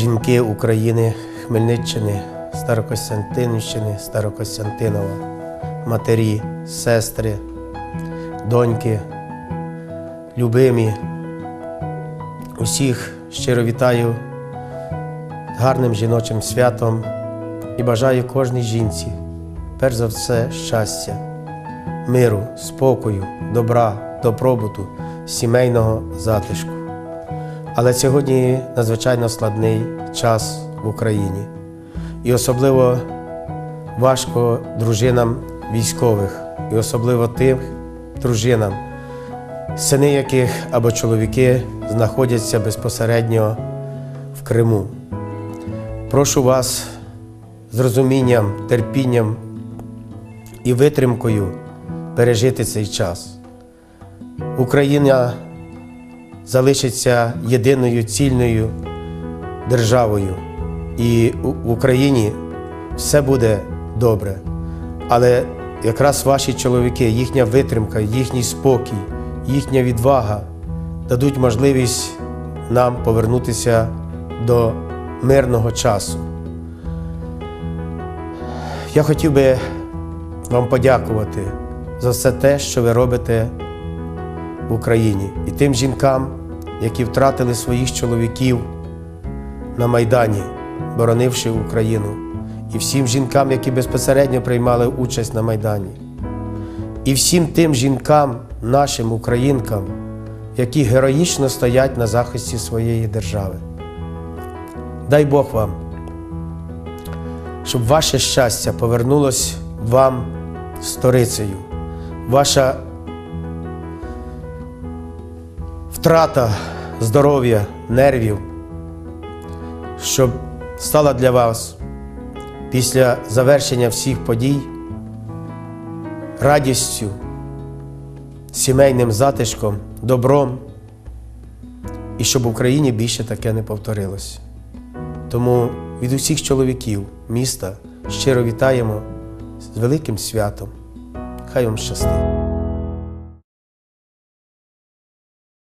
чоловіки України, Хмельниччини, Старокостянтинівщини, Старокостянтинова, матері, сестри, доньки, любимі. Усіх щиро вітаю гарним жіночим святом і бажаю кожній жінці, перш за все, щастя, миру, спокою, добра, добробуту, сімейного затишку. Але сьогодні надзвичайно складний час в Україні. І особливо важко дружинам військових, і особливо тим дружинам, сини яких або чоловіки знаходяться безпосередньо в Криму. Прошу вас з розумінням, терпінням і витримкою пережити цей час. Україна залишиться єдиною цільною державою, і в Україні все буде добре. Але якраз ваші чоловіки, їхня витримка, їхній спокій, їхня відвага дадуть можливість нам повернутися до мирного часу. Я хотів би вам подякувати за все те, що ви робите в Україні і тим жінкам, які втратили своїх чоловіків на Майдані, боронивши Україну, і всім жінкам, які безпосередньо приймали участь на Майдані, і всім тим жінкам, нашим українкам, які героїчно стоять на захисті своєї держави. Дай Бог вам, щоб ваше щастя повернулось вам сторицею, ваша втрата здоров'я, нервів, щоб стала для вас після завершення всіх подій радістю, сімейним затишком, добром, і щоб в Україні більше таке не повторилось. Тому від усіх чоловіків міста щиро вітаємо з великим святом. Хай вам щастить!